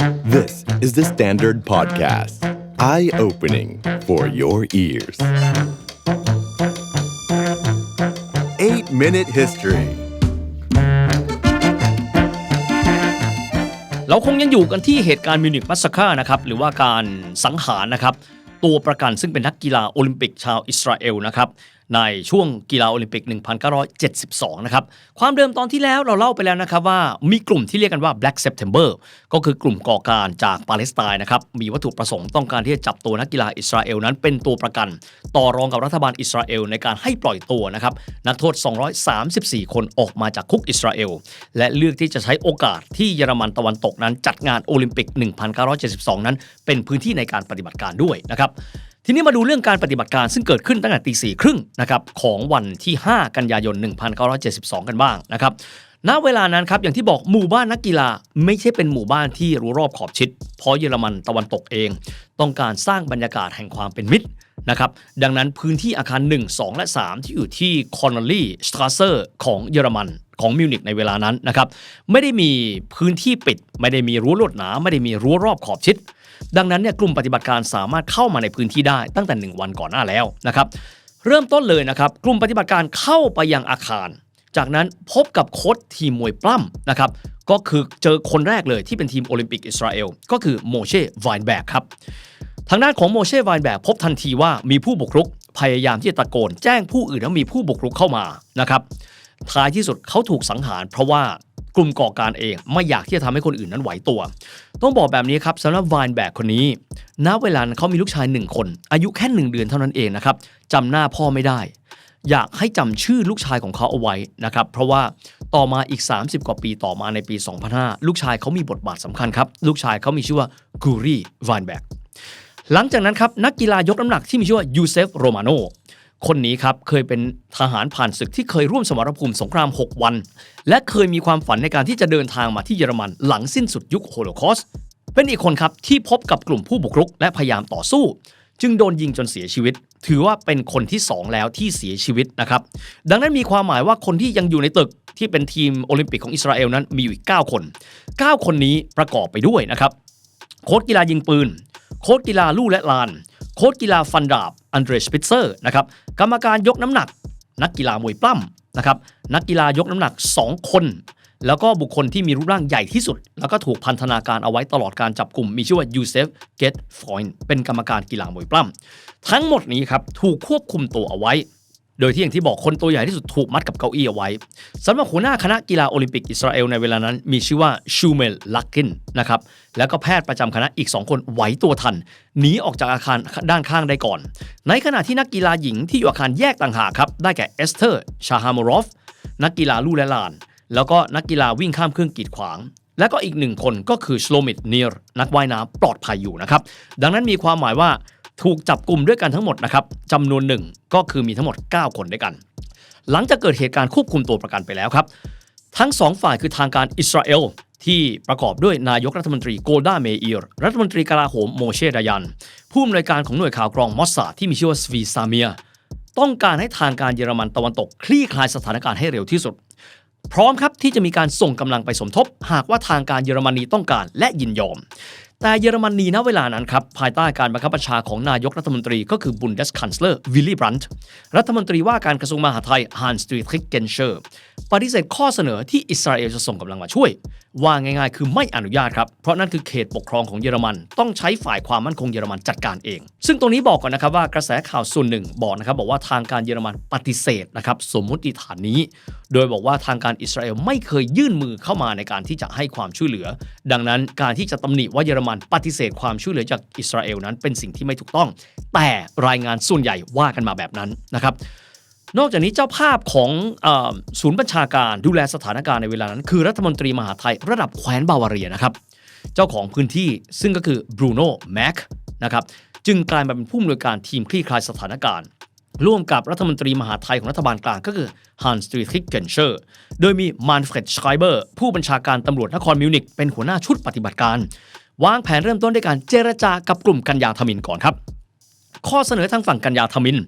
This is the Standard Podcast. Eye opening for your ears. 8 Minute History เราคงยังอยู่กันที่เหตุการณ์มิวนิกมัสค่านะครับ หรือว่าการสังหารนะครับ ตัวประกันซึ่งเป็นนักกีฬาโอลิมปิกชาวอิสราเอลนะครับ ในช่วงกีฬาโอลิมปิก 1972 นะครับ ความเดิมตอนที่แล้วเราเล่าไปแล้วนะครับว่ามีกลุ่มที่เรียกกันว่า Black September ก็คือกลุ่มก่อการจากปาเลสไตน์นะครับ มีวัตถุประสงค์ต้องการที่จะจับตัวนักกีฬาอิสราเอลนั้นเป็นตัวประกัน ต่อรองกับรัฐบาลอิสราเอลในการให้ปล่อยตัวนะครับ นักโทษ 234 คนออกมาจากคุกอิสราเอล และเลือกที่จะใช้โอกาสที่เยอรมันตะวันตกนั้นจัดงานโอลิมปิก 1972 นั้น เป็นพื้นที่ในการปฏิบัติการด้วยนะครับ ทีนี้มาดูเรื่องการปฏิบัติการซึ่งเกิดขึ้นตั้งแต่ตีสี่ครึ่งนะครับของวันที่ 5 กันยายน 1972 กันบ้างนะครับณเวลานั้นครับอย่างที่บอกหมู่บ้านนักกีฬาไม่ใช่เป็นหมู่บ้านที่รู้รอบขอบชิด เพราะเยอรมันตะวันตกเอง ต้องการสร้างบรรยากาศแห่งความเป็นมิตรนะครับดังนั้นพื้นที่อาคาร 1 2 และ 3 ที่อยู่ที่คอนเนลลี่สตราเซอร์ของเยอรมันของมิวนิกในเวลานั้นนะครับไม่ได้มีพื้นที่ปิด ไม่ได้มีรั้วลวดหนา ไม่ได้มีรั้วรอบขอบชิด ดังนั้นเนี่ยกลุ่มปฏิบัติการสามารถเข้ามาในพื้นที่ได้ตั้งแต่ 1 วันก่อนหน้าแล้วนะครับเริ่มต้นเลยนะครับกลุ่มปฏิบัติการเข้าไปยังอาคาร จากนั้นพบกับโค้ชทีมมวยปล้ำนะครับก็คือเจอคนแรกเลยที่เป็นทีมโอลิมปิกอิสราเอลก็คือโมเช่ไวน์แบกครับทางด้านของโมเช่ไวน์แบกพบทันทีว่ามีผู้บุกรุกพยายามที่จะตะโกน แจ้งผู้อื่นว่ามีผู้บุกรุกเข้ามานะครับ ท้ายที่สุดเขาถูกสังหาร เพราะว่ากลุ่มก่อการเองไม่อยากที่จะทำให้คนอื่นนั้นไหวตัว ต้องบอกแบบนี้ครับสำหรับไวน์แบกคนนี้ ณ เวลานั้นเขามีลูกชายหนึ่งคน อายุแค่หนึ่งเดือนเท่านั้นเองนะครับจำหน้าพ่อไม่ได้ อยากให้จำชื่อลูกชายของเขาเอาไว้นะครับ เพราะว่าต่อมาอีก 30 กว่าปีต่อมาในปี 2005 ลูกชายเขามีบทบาทสำคัญครับ ลูกชายเขามีชื่อว่ากูรีไวน์แบกหลังจากนั้นครับนักกีฬายกน้ำหนักที่มีชื่อว่ายูเซฟโรมาโน คนนี้ครับเคยเป็นทหารผ่านศึกที่เคยร่วมสมรภูมิสงคราม 6 วัน และเคยมีความฝันในการที่จะเดินทางมาที่เยอรมันหลังสิ้นสุดยุคโฮโลคอสเป็นอีกคนครับที่พบกับกลุ่มผู้บุกรุกและพยายามต่อสู้ จึงโดนยิงจนเสียชีวิต ถือว่าเป็นคนที่ 2 แล้วที่เสียชีวิตนะครับดังนั้นมีความหมายว่าคนที่ยังอยู่ในตึกที่เป็นทีมโอลิมปิกของอิสราเอลนั้นมีอยู่อีก 9 คน 9 คนนี้ประกอบไปด้วยนะครับโค้ชกีฬายิงปืน โค้ชกีฬาลู่และลาน ค้ชกีฬาฟันดาบอันเดรสปิเซอร์นะครับกรรมการยกน้ำหนัก นักกีฬามวยปล้ำนะครับนักกีฬายกน้ำหนัก 2 คน แล้วก็บุคคลที่มีรูปร่างใหญ่ที่สุด แล้วก็ถูกพันธนาการเอาไว้ตลอดการจับกลุ่ม มีชื่อว่ายูเซฟเกตฟอยน์เป็นกรรมการกีฬามวยปล้ำทั้งหมดนี้ครับถูกควบคุมตัวเอาไว้ โดยที่อย่างที่บอกคนตัวใหญ่ที่สุดถูกมัดกับเก้าอี้เอาไว้สำหรับหัวหน้าคณะกีฬาโอลิมปิกอิสราเอลในเวลานั้น มีชื่อว่าชูเมลลักกินนะครับแล้วก็แพทย์ประจำคณะอีก 2 คนไหวตัวทันหนีออกจากอาคารด้านข้างได้ก่อน ในขณะที่นักกีฬาหญิงที่อยู่อาคารแยกต่างหากครับได้แก่เอสเธอร์ชาฮามรอฟนักกีฬาลู่และลาน แล้วก็นักกีฬาวิ่งข้ามเครื่องกีดขวางและก็อีกหนึ่งคนก็คือชโลมิดเนียร์นักว่ายน้ำปลอดภัยอยู่นะครับ ดังนั้นมีความหมายว่า ถูกจับกลุ่มด้วยกันทั้งหมดนะครับจำนวนหนึ่งก็คือมีทั้งหมด 9 คนด้วยกัน หลังจากเกิดเหตุการณ์ควบคุมตัวประกันไปแล้วครับ ทั้งสองฝ่ายคือทางการอิสราเอลที่ประกอบด้วยนายกรัฐมนตรีโกลดาเมอีร์รัฐมนตรีกลาโหมโมเชดายัน ผู้อำนวยการของหน่วยข่าวกรองมอสซาที่มีชื่อว่าสวีซาเมียต้องการให้ทางการเยอรมันตะวันตกคลี่คลายสถานการณ์ให้เร็วที่สุด พร้อมครับที่จะมีการส่งกำลังไปสมทบ หากว่าทางการเยอรมนีต้องการและยินยอม แต่เยอรมนีณเวลานั้นครับ ภายใต้การบังคับบัญชาของนายกรัฐมนตรีก็คือบุนเดสคันเซลอร์วิลลี่บรันต์รัฐมนตรีว่าการกระทรวงมหาดไทยฮันสตรีทริกเกนเชอร์ปฏิเสธข้อเสนอที่อิสราเอลจะส่งกำลังมาช่วย ว่าง่ายๆ คือไม่อนุญาตครับ เพราะนั่นคือเขตปกครองของเยอรมัน ต้องใช้ฝ่ายความมั่นคงเยอรมันจัดการเอง ซึ่งตรงนี้บอกก่อนนะครับว่ากระแสข่าวส่วนหนึ่งบอกนะครับบอกว่าทางการเยอรมันปฏิเสธนะครับสมมุติฐานนี้ โดยบอกว่าทางการอิสราเอลไม่เคยยื่นมือเข้ามาในการที่จะให้ความช่วยเหลือ ดังนั้นการที่จะตำหนิว่าเยอรมันปฏิเสธความช่วยเหลือจากอิสราเอลนั้นเป็นสิ่งที่ไม่ถูกต้อง แต่รายงานส่วนใหญ่ว่ากันมาแบบนั้นนะครับนอกจากนี้เจ้าภาพของอศูนย์บัญชาการดูแลสถานการณ์ในเวลานั้น คือรัฐมนตรีมหาไทยระดับแคว้นบาวาเรียนะครับเจ้าของพื้นที่ซึ่งก็คือบรูโน่แม็กนะครับจึงกลายมาเป็นผู้อำนวยการทีมคลี่คลายสถานการณ์ ร่วมกับรัฐมนตรีมหาไทยของรัฐบาลกลางก็คือฮันสตรีทิกเกนเชอร์โดยมีมานเฟรดชไคเบอร์ผู้บัญชาการตำรวจนครมิวนิกเป็นหัวหน้าชุดปฏิบัติการ วางแผนเริ่มต้นด้วยการเจรจากับกลุ่มกัญญาทมินก่อนครับ ข้อเสนอทางฝั่งกัญญาทมิน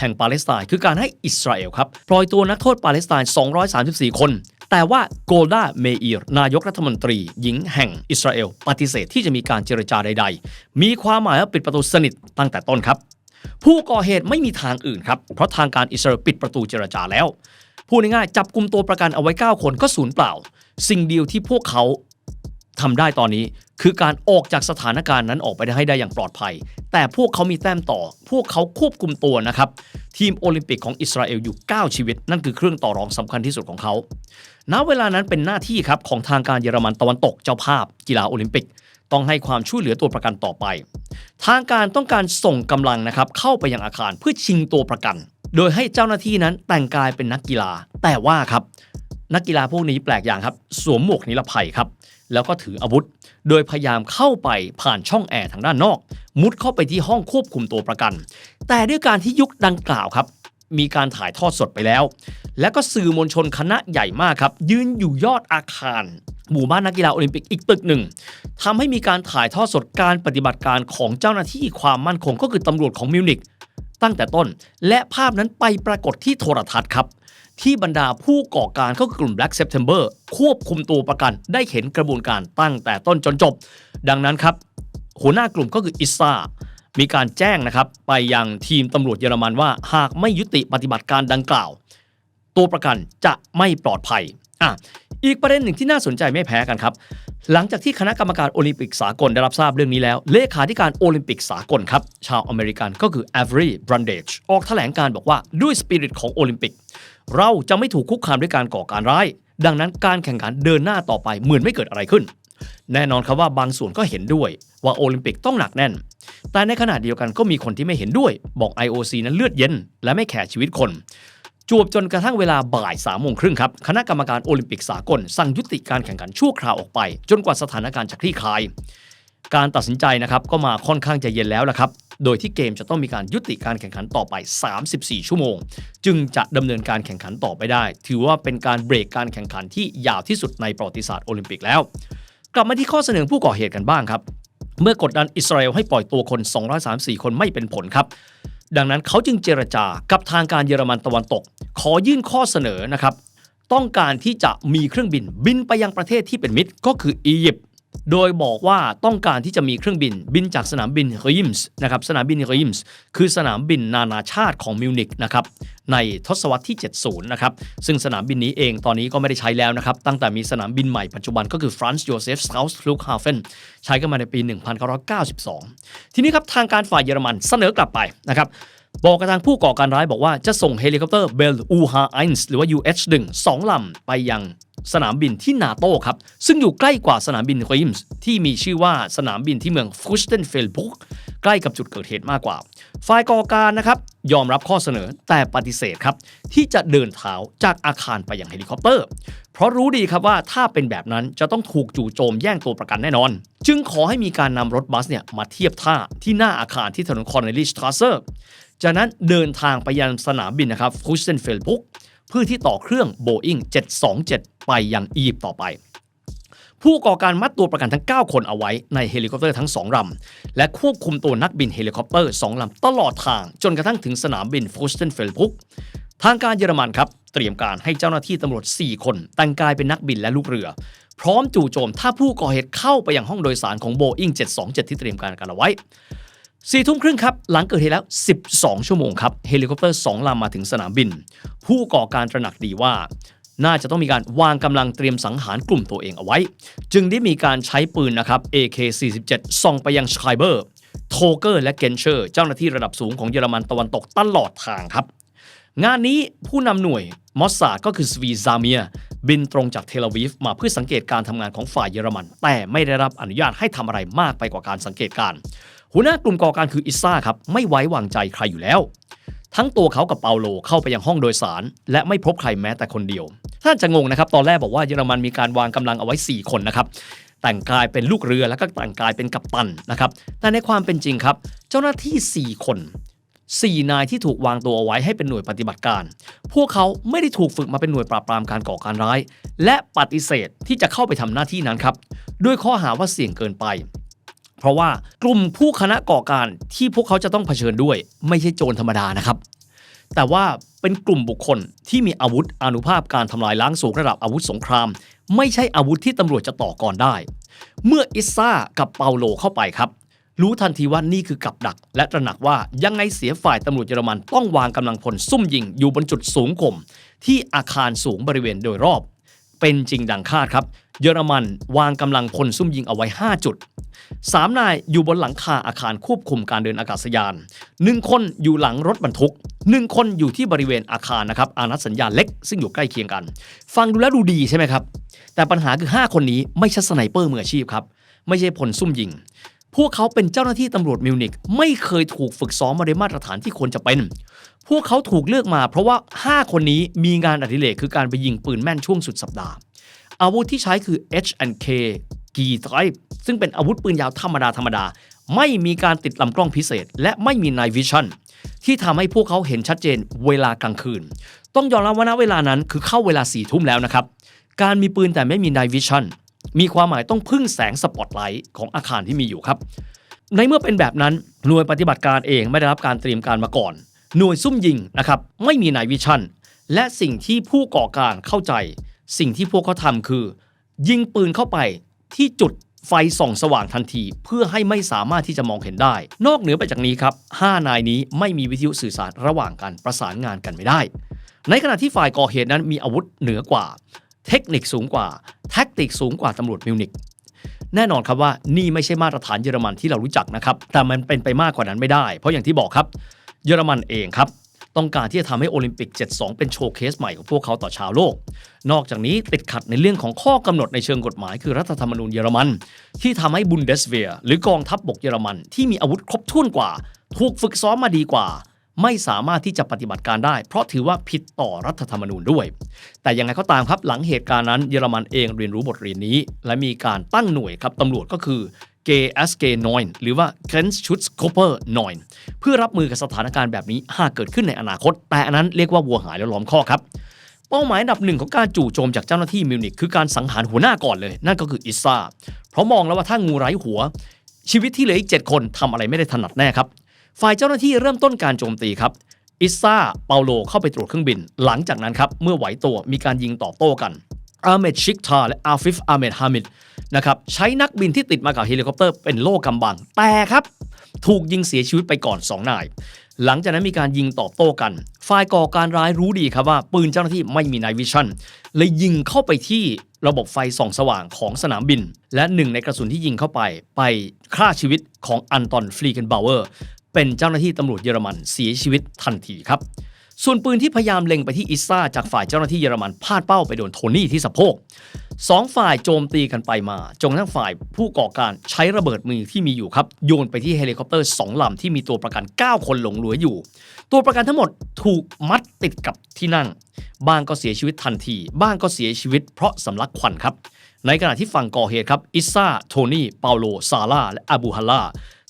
แห่งปาเลสไตน์คือการให้อิสราเอลครับปล่อยตัวนักโทษปาเลสไตน์ 234 คน แต่ว่าโกลดาเมอีร์นายกรัฐมนตรี หญิงแห่งอิสราเอลปฏิเสธที่จะมีการเจรจาใด ๆ มีความหมายว่าปิดประตูสนิทตั้งแต่ต้นครับ ผู้ก่อเหตุไม่มีทางอื่นครับเพราะทางการอิสราเอลปิดประตูเจรจาแล้วพูดง่ายๆจับกลุ่มตัวประกันเอาไว้ 9 คนก็สูญเปล่า สิ่งเดียวที่พวกเขา ทำได้ตอนนี้ คือการออกจากสถานการณ์นั้นออกไปได้ให้ได้อย่างปลอดภัย แต่พวกเขามีแต้มต่อ พวกเขาควบคุมตัวนะครับ ทีมโอลิมปิกของอิสราเอลอยู่ 9 ชีวิต นั่นคือเครื่องต่อรองสำคัญที่สุดของเขาณเวลานั้นเป็นหน้าที่ครับของทางการเยอรมันตะวันตกเจ้าภาพ กีฬาโอลิมปิก ต้องให้ความช่วยเหลือตัวประกันต่อไป ทางการต้องการส่งกำลังนะครับเข้าไปยังอาคารเพื่อชิงตัวประกัน โดยให้เจ้าหน้าที่นั้นแต่งกายเป็นนักกีฬา แต่ว่าครับนักกีฬาพวกนี้แปลกอย่างครับ สวมหมวกนิรภัยครับ แล้วก็ถืออาวุธ โดยพยายามเข้าไปผ่านช่องแอร์ทางด้านนอก มุดเข้าไปที่ห้องควบคุมตัวประกัน แต่ด้วยการที่ยุคดังกล่าวครับ มีการถ่ายทอดสดไปแล้ว และก็สื่อมวลชนคณะใหญ่มากครับ ยืนอยู่ยอดอาคารหมู่บ้านนักกีฬาโอลิมปิกอีกตึกหนึ่งทำให้มีการถ่ายทอดสดการปฏิบัติการของเจ้าหน้าที่ความมั่นคงก็คือตำรวจของมิวนิกตั้งแต่ต้น และภาพนั้นไปปรากฏที่โทรทัศน์ครับ ที่บรรดาผู้ก่อการก็คือกลุ่ม Black September ควบคุมตัวประกันได้เห็นกระบวนการตั้งแต่ต้นจนจบ ดังนั้นครับ หัวหน้ากลุ่มก็คืออิสซามีการแจ้งนะครับ ไปยังทีมตำรวจเยอรมันว่า หากไม่ยุติปฏิบัติการดังกล่าว ตัวประกันจะไม่ปลอดภัยอะ อีกประเด็นหนึ่งที่น่าสนใจไม่แพ้กันครับ หลังจากที่คณะกรรมการโอลิมปิกสากลได้รับทราบเรื่องนี้แล้ว เลขาธิการโอลิมปิกสากลครับ ชาวอเมริกันก็คือ Avery Brundage ออกแถลงการบอกว่าด้วยสปิริตของโอลิมปิก เราจะไม่ถูกคุกคามด้วยการก่อการร้าย ดังนั้นการแข่งขันเดินหน้าต่อไปเหมือนไม่เกิดอะไรขึ้น แน่นอนครับว่าบางส่วนก็เห็นด้วยว่าโอลิมปิกต้องหนักแน่น แต่ในขณะเดียวกันก็มีคนที่ไม่เห็นด้วย บอก IOC นั้นเลือดเย็น และไม่แคร์ชีวิตคน จวบจนกระทั่งเวลาบ่ายสามโมงครึ่งครับคณะกรรมการโอลิมปิกสากล สั่งยุติการแข่งขันชั่วคราวออกไป จนกว่าสถานการณ์จะคลี่คลาย การตัดสินใจนะครับก็มาค่อนข้างจะเย็นแล้วละครับโดยที่เกมจะต้องมีการยุติการแข่งขันต่อไป 34 ชั่วโมง จึงจะดำเนินการแข่งขันต่อไปได้ ถือว่าเป็นการเบรกการแข่งขันที่ยาวที่สุดในประวัติศาสตร์โอลิมปิกแล้ว กลับมาที่ข้อเสนอผู้ก่อเหตุกันบ้างครับ เมื่อกดดันอิสราเอลให้ปล่อยตัวคน 234 คนไม่เป็นผลครับ ดังนั้นเขาจึงเจรจากับทางการเยอรมันตะวันตก ขอยื่นข้อเสนอนะครับ ต้องการที่จะมีเครื่องบินบินไปยังประเทศที่เป็นมิตรก็คืออียิปต์ โดยบอกว่าต้องการที่จะมีเครื่องบินบินจากสนามบินเฮริมส์นะครับสนามบินเฮริมส์คือสนามบินนานาชาติของมิวนิกนะครับในทศวรรษที่ 70 นะครับ ซึ่งสนามบินนี้เองตอนนี้ก็ไม่ได้ใช้แล้วนะครับ ตั้งแต่มีสนามบินใหม่ปัจจุบันก็คือฟรานซ์โยเซฟส u า h ฟลูคาเฟนใช้กันมาในปี 1992 ทีนี้ครับทางการฝ่ายเยอรมันเสนอกลับไปนะครับบอกกับทางผู้ก่อการร้ายบอกว่าจะส่งเฮลิคอปเตอร์เบลอูฮาไอน์หรือว่า UH-1 สองลำไปยัง สนามบินที่นาโต้ครับ ซึ่งอยู่ใกล้กว่าสนามบินเรมส์ที่มีชื่อว่าสนามบินที่เมืองฟุสเทนเฟลบุกใกล้กับจุดเกิดเหตุมากกว่า ฝ่ายก่อการนะครับ ยอมรับข้อเสนอแต่ปฏิเสธครับ ที่จะเดินเท้าจากอาคารไปยังเฮลิคอปเตอร์ เพราะรู้ดีครับว่าถ้าเป็นแบบนั้นจะต้องถูกจู่โจมแย่งตัวประกันแน่นอน จึงขอให้มีการนำรถบัสเนี่ยมาเทียบท่าที่หน้าอาคารที่ถนนคอนเนลลิสทราเซอร์จากนั้นเดินทางไปยังสนามบินนะครับฟุสเซนเฟลบุก เพื่อที่ต่อเครื่อง Boeing 727 ไปยังอียิปต์ต่อไป ผู้ก่อการมัดตัวประกันทั้ง 9 คนเอาไว้ในเฮลิคอปเตอร์ทั้ง 2ลำและควบคุมตัวนักบินเฮลิคอปเตอร์ 2ลำตลอดทางจนกระทั่งถึงสนามบินฟุสเทนเฟลบุกทางการเยอรมันครับ เตรียมการให้เจ้าหน้าที่ตำรวจ 4 คน แต่งกายเป็นนักบินและลูกเรือ พร้อมจู่โจมถ้าผู้ก่อเหตุเข้าไปยังห้องโดยสารของ Boeing 727 ที่เตรียมการกันเอาไว้ สี่ทุ่มครึ่งครับ หลังเกิดเหตุแล้ว 12 ชั่วโมงครับเฮลิคอปเตอร์ 2 ลำมาถึงสนามบิน ผู้ก่อการตระหนักดีว่า น่าจะต้องมีการวางกำลังเตรียมสังหารกลุ่มตัวเองเอาไว้ จึงได้มีการใช้ปืนนะครับ AK-47 ส่องไปยังชไคเบอร์โทเกอร์และเกนเชอร์ เจ้าหน้าที่ระดับสูงของเยอรมันตะวันตกตลอดทางครับ งานนี้ผู้นำหน่วยมอสซาดก็คือสวีซาเมีย บินตรงจากเทลอาวีฟมาเพื่อสังเกตการทำงานของฝ่ายเยอรมัน แต่ไม่ได้รับอนุญาตให้ทำอะไรมากไปกว่าการสังเกตการ หัวหน้ากลุ่มก่อการคืออิซ่าครับไม่ไว้วางใจใครอยู่แล้ว ทั้งตัวเขากับเปาโลเข้าไปยังห้องโดยสาร และไม่พบใครแม้แต่คนเดียว ท่านจะงงนะครับ ตอนแรกบอกว่าเยอรมันมีการวางกำลังเอาไว้ 4 คนนะครับแต่งกายเป็นลูกเรือแล้วก็แต่งกายเป็นกัปตันนะครับแต่ในความเป็นจริงครับ เจ้าหน้าที่ 4 คน 4 นายที่ถูกวางตัวเอาไว้ให้เป็นหน่วยปฏิบัติการ พวกเขาไม่ได้ถูกฝึกมาเป็นหน่วยปราบปรามการก่อการร้าย และปฏิเสธที่จะเข้าไปทำหน้าที่นั้นครับด้วยข้อหาว่าเสี่ยงเกินไป เพราะว่ากลุ่มผู้คณะก่อการที่พวกเขาจะต้องเผชิญด้วย ไม่ใช่โจรธรรมดานะครับ แต่ว่าเป็นกลุ่มบุคคลที่มีอาวุธอนุภาพการทำลายล้างสูงระดับอาวุธสงคราม ไม่ใช่อาวุธที่ตำรวจจะต่อกรได้ เมื่ออิสซากับเปาโลเข้าไปครับรู้ทันทีว่านี่คือกับดัก และตระหนักว่ายังไงเสียฝ่ายตำรวจเยอรมันต้องวางกำลังพลซุ่มยิงอยู่บนจุดสูงข่มที่อาคารสูงบริเวณโดยรอบ เป็นจริงดังคาดครับ เยอรมันวางกำลังพลซุ่มยิงเอาไว้ 5 จุด 3 นายอยู่บนหลังคาอาคารควบคุมการเดินอากาศยาน 1 คนอยู่หลังรถบรรทุก 1 คนอยู่ที่บริเวณอาคารนะครับอานัดสัญญาณเล็กซึ่งอยู่ใกล้เคียงกัน ฟังดูแล้วดูดีใช่ไหมครับ แต่ปัญหาคือ 5 คนนี้ไม่ใช่สไนเปอร์มืออาชีพครับไม่ใช่พลซุ่มยิงพวกเขาเป็นเจ้าหน้าที่ตำรวจมิวนิกไม่เคยถูกฝึกซ้อมมาในมาตรฐานที่ควรจะเป็น พวกเขาถูกเลือกมาเพราะว่า 5 คนนี้มีงานอดิเรกคือการไปยิงปืนแม่นช่วงสุดสัปดาห์ อาวุธที่ใช้คือ H&K G Type ซึ่งเป็นอาวุธปืนยาวธรรมดาธรรมดา ไม่มีการติดลำกล้องพิเศษ และไม่มี Night Vision ที่ทำให้พวกเขาเห็นชัดเจนเวลากลางคืน ต้องยอมรับว่าณเวลานั้นคือเข้าเวลาสี่ทุ่มแล้วนะครับ การมีปืนแต่ไม่มี Night Vision มีความหมายต้องพึ่งแสงสปอตไลท์ของอาคารที่มีอยู่ครับ ในเมื่อเป็นแบบนั้นหน่วยปฏิบัติการเองไม่ได้รับการเตรียมการมาก่อน หน่วยซุ่มยิงนะครับไม่มีนายวิชั่นและสิ่งที่ผู้ก่อการเข้าใจ สิ่งที่พวกเขาทำคือ ยิงปืนเข้าไปที่จุดไฟส่องสว่างทันที เพื่อให้ไม่สามารถที่จะมองเห็นได้ นอกเหนือไปจากนี้ครับ 5 นายนี้ไม่มีวิทยุสื่อสารระหว่างกันประสานงานกันไม่ได้ ในขณะที่ฝ่ายก่อเหตุนั้นมีอาวุธเหนือกว่า เทคนิคสูงกว่า แท็กติกสูงกว่าตำรวจมิวนิกแน่นอนครับว่านี่ไม่ใช่มาตรฐานเยอรมันที่เรารู้จักนะครับ แต่มันเป็นไปมากกว่านั้นไม่ได้ เพราะอย่างที่บอกครับ เยอรมันเองครับ ต้องการที่จะทำให้โอลิมปิก 72 เป็นโชว์เคสใหม่ของพวกเขาต่อชาวโลก นอกจากนี้ติดขัดในเรื่องของข้อกำหนดในเชิงกฎหมายคือรัฐธรรมนูญเยอรมัน ที่ทำให้บุนเดสเวียหรือกองทัพบบกเยอรมัน ที่มีอาวุธครบถ้วนกว่า ถูกฝึกซ้อมมาดีกว่าไม่สามารถที่จะปฏิบัติการได้ เพราะถือว่าผิดต่อรัฐธรรมนูญด้วย แต่ยังไงก็ตามครับหลังเหตุการณ์นั้นเยอรมันเองเรียนรู้บทเรียนนี้ และมีการตั้งหน่วยครับตำรวจก็คือ GSG 9หรือว่า Grenzschutzgruppe 9เพื่อรับมือกับสถานการณ์แบบนี้หากเกิดขึ้นในอนาคต แต่อันนั้นเรียกว่าวัวหายแล้วล้อมคอครับเป้าหมายอันดับหนึ่งของการจู่โจมจากเจ้าหน้าที่มิวนิกคือการสังหารหัวหน้าก่อนเลย นั่นก็คืออิซ่าเพราะมองแล้วว่าถ้างูไร้หัว ชีวิตที่เหลืออีก 7 คนทำอะไรไม่ได้ถนัดแน่ครับ ฝ่ายเจ้าหน้าที่เริ่มต้นการโจมตีครับอิสซาเปาโลเข้าไปตรวจเครื่องบิน หลังจากนั้นครับเมื่อไหวตัวมีการยิงตอบโต้กัน อาเมดชิกทาและอาฟิฟอาเมดฮามิดนะครับใช้นักบินที่ติดมากับเฮลิคอปเตอร์เป็นโล่กำบัง แต่ครับ ถูกยิงเสียชีวิตไปก่อน 2 นาย หลังจากนั้นมีการยิงตอบโต้กัน ฝ่ายก่อการร้ายรู้ดีครับว่า ปืนเจ้าหน้าที่ไม่มีนายวิชั่นเลยยิงเข้าไปที่ระบบไฟส่องสว่างของสนามบิน และหนึ่งในกระสุนที่ยิงเข้าไป ไปฆ่าชีวิตของอันตอนฟรีเกนบาวเวอร์เป็นเจ้าหน้าที่ตำรวจเยอรมันเสียชีวิตทันทีครับ ส่วนปืนที่พยายามเล็งไปที่อิสซาจากฝ่ายเจ้าหน้าที่เยอรมันพลาดเป้าไปโดนโทนี่ที่สะโพกสองฝ่ายโจมตีกันไปมา จนทั้งฝ่ายผู้ก่อการใช้ระเบิดมือที่มีอยู่ครับ โยนไปที่เฮลิคอปเตอร์สองลำที่มีตัวประกัน 9 คนหลงเหลืออยู่ ตัวประกันทั้งหมดถูกมัดติดกับที่นั่ง บ้างก็เสียชีวิตทันที บ้างก็เสียชีวิตเพราะสำลักควันครับ ในขณะที่ฝั่งก่อเหตุครับอิสซาโทนี่ เปาโล ซาร่า และอาบูฮัลลา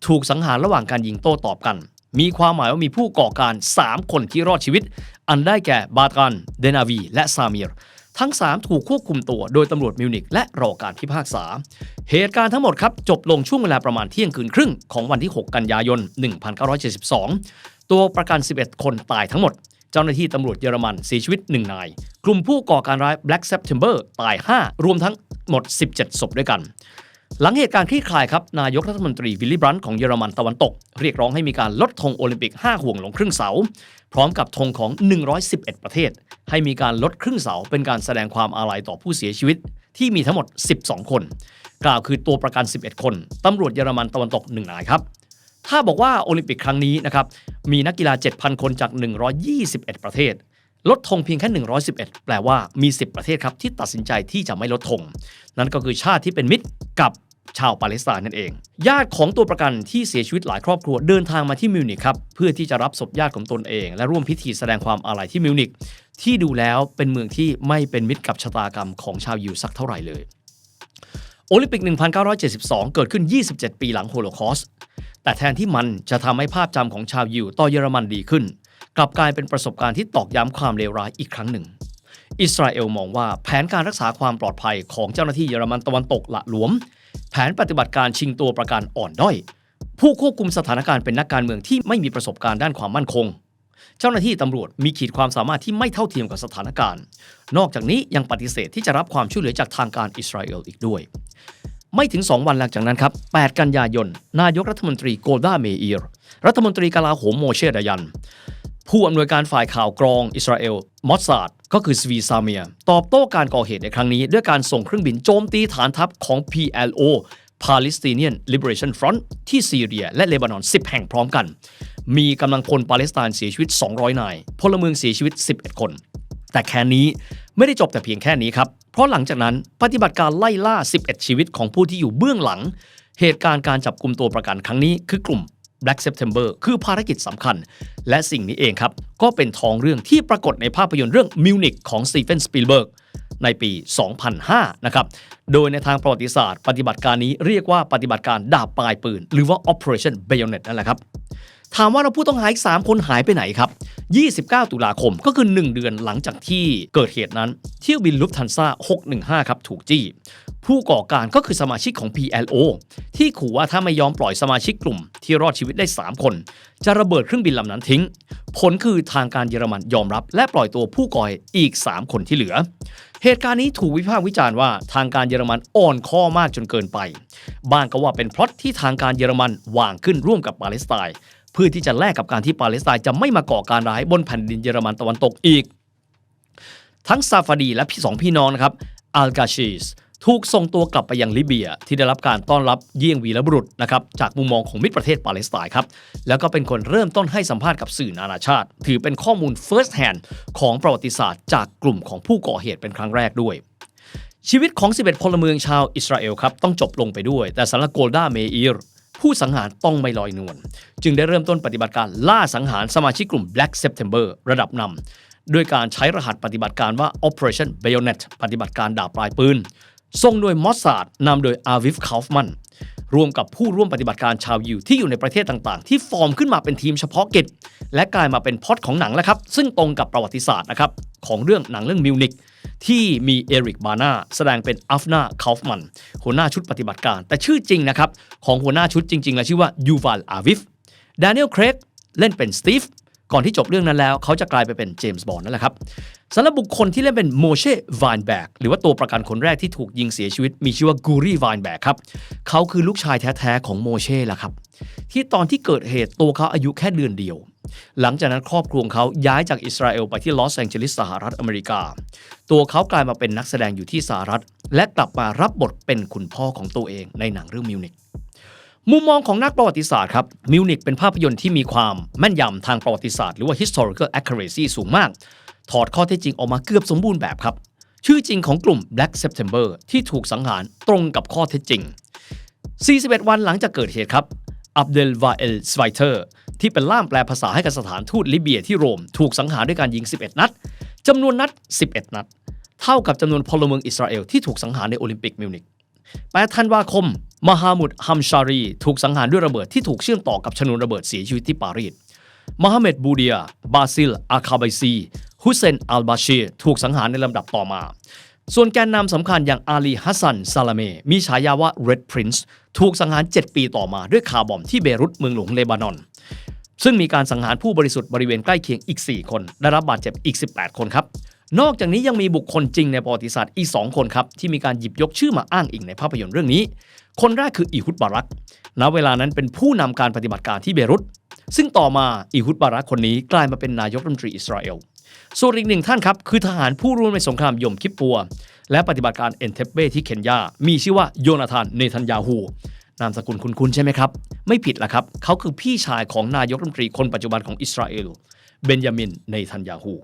ถูกสังหารระหว่างการยิงโต้ตอบกัน มีความหมายว่ามีผู้ก่อการ 3 คนที่รอดชีวิต อันได้แก่บาตรัน เดนาวี และซามีร์ทั้ง 3 ถูกควบคุมตัวโดยตำรวจมิวนิกและรอการพิพากษา เหตุการณ์ทั้งหมดครับ จบลงช่วงเวลาประมาณเที่ยงคืนครึ่งของวันที่ 6 กันยายน 1972 ตัวประกัน 11 คนตายทั้งหมด เจ้าหน้าที่ตำรวจเยอรมันเสียชีวิต 1 นาย กลุ่มผู้ก่อการร้าย Black September ตาย 5 รวมทั้งหมด 17 ศพด้วยกัน หลังเหตุการณ์คลี่คลายครับ นายกรัฐมนตรีวิลลี่บรันต์ของเยอรมันตะวันตก เรียกร้องให้มีการลดธงโอลิมปิก 5 ห่วงลงครึ่งเสา พร้อมกับธงของ 111 ประเทศ ให้มีการลดครึ่งเสาเป็นการแสดงความอาลัยต่อผู้เสียชีวิต ที่มีทั้งหมด 12 คน กล่าวคือตัวประกัน 11 คนตำรวจเยอรมันตะวันตก1นายครับถ้าบอกว่าโอลิมปิกครั้งนี้นะครับมีนักกีฬา 7,000 คนจาก 121 ประเทศ ลดธงเพียงแค่ 111 แปลว่ามี 10 ประเทศครับที่ตัดสินใจที่จะไม่ลดธง นั่นก็คือชาติที่เป็นมิตรกับชาวปาเลสไตน์นั่นเอง ญาติของตัวประกันที่เสียชีวิตหลายครอบครัวเดินทางมาที่มิวนิกครับ เพื่อที่จะรับศพญาติของตนเอง และร่วมพิธีแสดงความอาลัยที่มิวนิกที่ดูแล้วเป็นเมืองที่ไม่เป็นมิตรกับชะตากรรมของชาวยิวสักเท่าไหร่เลย โอลิมปิก 1972 เกิดขึ้น 27 ปีหลังโฮโลคอสต์แต่แทนที่มันจะทำให้ภาพจำของชาวยิวต่อเยอรมันดีขึ้น กลับกลายเป็นประสบการณ์ที่ตอกย้ำความเลวร้ายอีกครั้งหนึ่ง อิสราเอลมองว่าแผนการรักษาความปลอดภัยของเจ้าหน้าที่เยอรมันตะวันตกละหลวม แผนปฏิบัติการชิงตัวประกันอ่อนด้อย ผู้ควบคุมสถานการณ์เป็นนักการเมืองที่ไม่มีประสบการณ์ด้านความมั่นคง เจ้าหน้าที่ตำรวจมีขีดความสามารถที่ไม่เท่าเทียมกับสถานการณ์ นอกจากนี้ยังปฏิเสธที่จะรับความช่วยเหลือจากทางการอิสราเอลอีกด้วยไม่ถึง 2 วันหลังจากนั้นครับ 8 กันยายน นายกรัฐมนตรีโกลดาเมอีร์ รัฐมนตรีกลาโหมโมเชดายัน ผู้อำนวยการฝ่ายข่าวกรองอิสราเอลมอสซาดก็คือสวีซาเมีย ตอบโต้การก่อเหตุในครั้งนี้ ด้วยการส่งเครื่องบินโจมตีฐานทัพของ PLO Palestinian Liberation Front ที่ซีเรีย และเลบานอน 10 แห่งพร้อมกัน มีกำลังพลปาเลสไตน์เสียชีวิต 200 นาย พลเมืองเสียชีวิต 11 คน แต่แค่นี้ไม่ได้จบแต่เพียงแค่นี้ครับ เพราะหลังจากนั้นปฏิบัติการไล่ล่า 11 ชีวิตของผู้ที่อยู่เบื้องหลัง เหตุการณ์การจับกลุ่มตัวประกันครั้งนี้คือกลุ่ม Black September คือภารกิจสำคัญ และสิ่งนี้เองครับ ก็เป็นทองเรื่องที่ปรากฏในภาพยนตร์เรื่องมิวนิกของสตีเฟนสปิลเบิร์กในปี 2005 นะครับ โดยในทางประวัติศาสตร์ ปฏิบัติการนี้เรียกว่าปฏิบัติการดาบปลายปืน หรือว่า Operation Bayonet นั่นแหละครับ ถามว่าเราผู้ต้องหาอีก 3 คนหายไปไหนครับ 29 ตุลาคมก็คือ 1 เดือนหลังจากที่เกิดเหตุนั้น เที่ยวบินลุฟทันซ่า 615 ครับ ถูกจี้ ผู้ก่อการก็คือสมาชิกของ PLO ที่ขู่ว่าถ้าไม่ยอมปล่อยสมาชิกกลุ่ม ที่รอดชีวิตได้ 3 คน จะระเบิดเครื่องบินลำนั้นทิ้ง ผลคือทางการเยอรมันยอมรับ และปล่อยตัวผู้ก่อเหตุอีก 3 คนที่เหลือ เหตุการณ์นี้ถูกวิพากษ์วิจารณ์ว่าทางการเยอรมันอ่อนข้อมากจนเกินไป บ้างก็ว่าเป็นเพราะที่ทางการเยอรมันวางขึ้นร่วมกับปาเลสไตน์เพื่อที่จะแลกกับการที่ปาเลสไตน์จะไม่มาก่อการร้ายบนแผ่นดินเยอรมันตะวันตกอีก ทั้งซาฟาดีและพี่สองพี่น้องนะครับอัลกาชีส ถูกส่งตัวกลับไปยังลิเบีย ที่ได้รับการต้อนรับเยี่ยงวีรบุรุษนะครับจากมุมมองของมิตรประเทศปาเลสไตน์ครับแล้วก็เป็นคนเริ่มต้นให้สัมภาษณ์กับสื่อนานาชาติ ถือเป็นข้อมูล first hand ของประวัติศาสตร์จากกลุ่มของผู้ก่อเหตุเป็นครั้งแรกด้วยชีวิตของ 11 พลเมืองชาวอิสราเอลครับต้องจบลงไปด้วย แต่สำหรับโกลดาเมอีร์ผู้สังหารต้องไม่ลอยนวลจึงได้เริ่มต้นปฏิบัติการล่าสังหารสมาชิกกลุ่ม Black September ระดับนำด้วยการใช้รหัสปฏิบัติการว่า Operation Bayonet ปฏิบัติการดาบปลายปืน ส่งโดยมอสซาดนำโดยอาวิฟคาฟมันรวมกับผู้ร่วมปฏิบัติการชาวยิวที่อยู่ในประเทศต่างๆ ที่ฟอร์มขึ้นมาเป็นทีมเฉพาะกิจ และกลายมาเป็นพอดของหนังแล้วครับ ซึ่งตรงกับประวัติศาสตร์นะครับของเรื่องหนังเรื่องมิวนิกที่มีเอริกบานาแสดงเป็นอัฟนาคาฟมันหัวหน้าชุดปฏิบัติการ แต่ชื่อจริงนะครับ ของหัวหน้าชุดจริง ๆ แล้วชื่อว่ายูวาลอาวิฟดานิเอลเครกเล่นเป็นสตีฟ ก่อนที่จบเรื่องนั้นแล้ว เขาจะกลายไปเป็นเจมส์บอนด์นั่นแหละครับสำหรับบุคคลที่เล่นเป็นโมเช่วานแบกหรือว่าตัวประกันคนแรกที่ถูกยิงเสียชีวิต มีชื่อว่ากูรี่วานแบกครับ เขาคือลูกชายแท้ๆของโมเช่ละครับ ที่ตอนที่เกิดเหตุตัวเขาอายุแค่เดือนเดียว หลังจากนั้นครอบครัวเขาย้ายจากอิสราเอลไปที่ลอสแองเจลิสสหรัฐอเมริกา ตัวเขากลายมาเป็นนักแสดงอยู่ที่สหรัฐ และกลับมารับบทเป็นคุณพ่อของตัวเองในหนังเรื่องมิวนิก มุมมองของนักประวัติศาสตร์ครับมิวนิกเป็นภาพยนตร์ที่มีความแม่นยำทางประวัติศาสตร์หรือว่า historical accuracy สูงมาก ถอดข้อเท็จจริงออกมาเกือบสมบูรณ์แบบครับ ชื่อจริงของกลุ่ม Black September ที่ถูกสังหารตรงกับข้อเท็จจริง 41 วันหลังจากเกิดเหตุครับอับเดลวาเอลสไวเตอร์ที่เป็นล่ามแปลภาษาให้กับสถานทูตลิเบียที่โรม ถูกสังหารด้วยการยิง 11 นัดจำนวนนัด 11 นัด เท่ากับจำนวนพลเมืองอิสราเอลที่ถูกสังหารในโอลิมปิกมิวนิก8ธันวาคม มหามุดฮัมชารี ถูกสังหารด้วยระเบิดที่ถูกเชื่อมต่อกับชนวนระเบิดเสียชีวิตที่ปารีสมหาเมดบูเดีย บาซิล อาคาไบซี ฮุเซน อัลบาชีถูกสังหารในลำดับต่อมา ส่วนแกนนำสำคัญอย่างอาลีฮัสซัน ซาลาเม มีฉายาว่า Red Prince ถูกสังหาร 7 ปีต่อมาด้วยคาร์บอมที่เบรุตเมืองหลวงเลบานอน ซึ่งมีการสังหารผู้บริสุทธิ์บริเวณใกล้เคียงอีก 4 คน ได้รับบาดเจ็บอีก 18 คนครับ นอกจากนี้ยังมีบุคคลจริงในประวัติศาสตร์อีก 2 คนครับ ที่มีการหยิบยกชื่อมาอ้างอิงในภาพยนตร์เรื่องนี้ คนแรกคืออีฮุดบารักณเวลานั้นเป็นผู้นำการปฏิบัติการที่เบรุตซึ่งต่อมาอีฮุดบารักคนนี้กลายมาเป็นนายกรัฐมนตรีอิสราเอลส่วนอีกหนึ่งท่านครับ คือทหารผู้ร่วมในสงครามยมคิปปัว และปฏิบัติการเอนเทปเบ้ที่เคนยา มีชื่อว่าโยนาธานเนทันยาฮูนามสกุลคุณคุณใช่ไหมครับ ไม่ผิดละครับ เขาคือพี่ชายของนายกรัฐมนตรีคนปัจจุบันของอิสราเอล เบนยามินเนทันยาฮู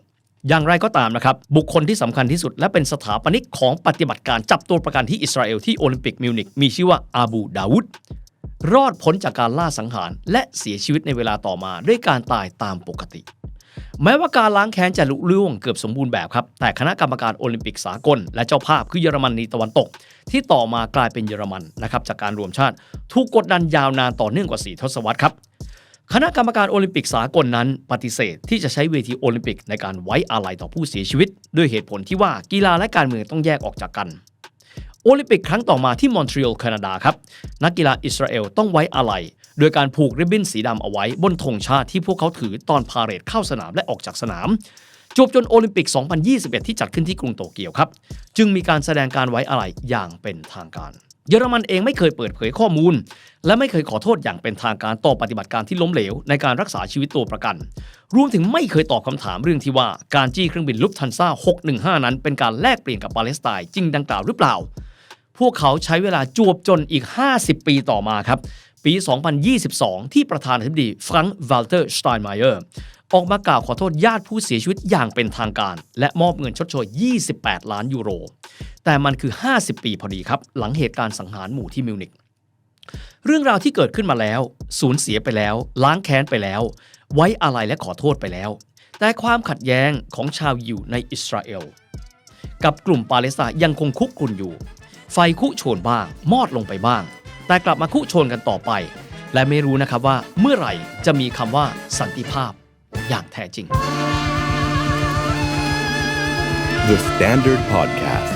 อย่างไรก็ตามนะครับ บุคคลที่สำคัญที่สุด และเป็นสถาปนิกของปฏิบัติการจับตัวประกันที่อิสราเอลที่โอลิมปิกมิวนิกมีชื่อว่าอาบูดาวุดรอดพ้นจากการล่าสังหาร และเสียชีวิตในเวลาต่อมาด้วยการตายตามปกติ แม้ว่าการล้างแค้นจะลุล่วงเกือบสมบูรณ์แบบครับ แต่คณะกรรมการโอลิมปิกสากล และเจ้าภาพคือเยอรมนีตะวันตก ที่ต่อมากลายเป็นเยอรมันนะครับจากการรวมชาติ ถูกกดดันยาวนานต่อเนื่องกว่า 4 ทศวรรษครับ คณะกรรมการโอลิมปิกสากลนั้น ปฏิเสธที่จะใช้เวทีโอลิมปิกในการไว้อาลัยต่อผู้เสียชีวิต ด้วยเหตุผลที่ว่ากีฬาและการเมืองต้องแยกออกจากกันโอลิมปิกครั้งต่อมาที่มอนทรีออลแคนาดาครับ นักกีฬาอิสราเอลต้องไว้อาลัยโดยการผูกริบบิ้นสีดำเอาไว้บนธงชาติที่พวกเขาถือตอนพาเหรดเข้าสนามและออกจากสนาม จบจนโอลิมปิก 2021 ที่จัดขึ้นที่กรุงโตเกียวครับ จึงมีการแสดงการไว้อะไรอย่างเป็นทางการ เยอรมันเองไม่เคยเปิดเผยข้อมูล และไม่เคยขอโทษอย่างเป็นทางการต่อปฏิบัติการที่ล้มเหลว ในการรักษาชีวิตตัวประกัน รวมถึงไม่เคยตอบคำถามเรื่องที่ว่าการจี้เครื่องบินลุฟทันซ่า 615 นั้น เป็นการแลกเปลี่ยนกับปาเลสไตน์จริงดังกล่าวหรือเปล่า พวกเขาใช้เวลาจวบจนอีก 50 ปีต่อมาครับ ปี 2022 ที่ประธานาธิบดีฟรังก์วัลเตอร์สไตน์ไมเออร์ออกมากล่าวขอโทษญาติผู้เสียชีวิตอย่างเป็นทางการ และมอบเงินชดเชย 28 ล้านยูโร แต่มันคือ 50 ปีพอดีครับ หลังเหตุการณ์สังหารหมู่ที่มิวนิกเรื่องราวที่เกิดขึ้นมาแล้ว สูญเสียไปแล้ว ล้างแค้นไปแล้ว ไว้อะไรและขอโทษไปแล้ว แต่ความขัดแย้งของชาวยิวในอิสราเอล กับกลุ่มปาเลสไตน์ยังคงคุกกรุ่นอยู่ ไฟคุโชนบ้าง มอดลงไปบ้าง แต่กลับมาคุโชนกันต่อไป และไม่รู้นะครับว่าเมื่อไหร่จะมีคำว่าสันติภาพอย่างแท้จริง The Standard Podcast.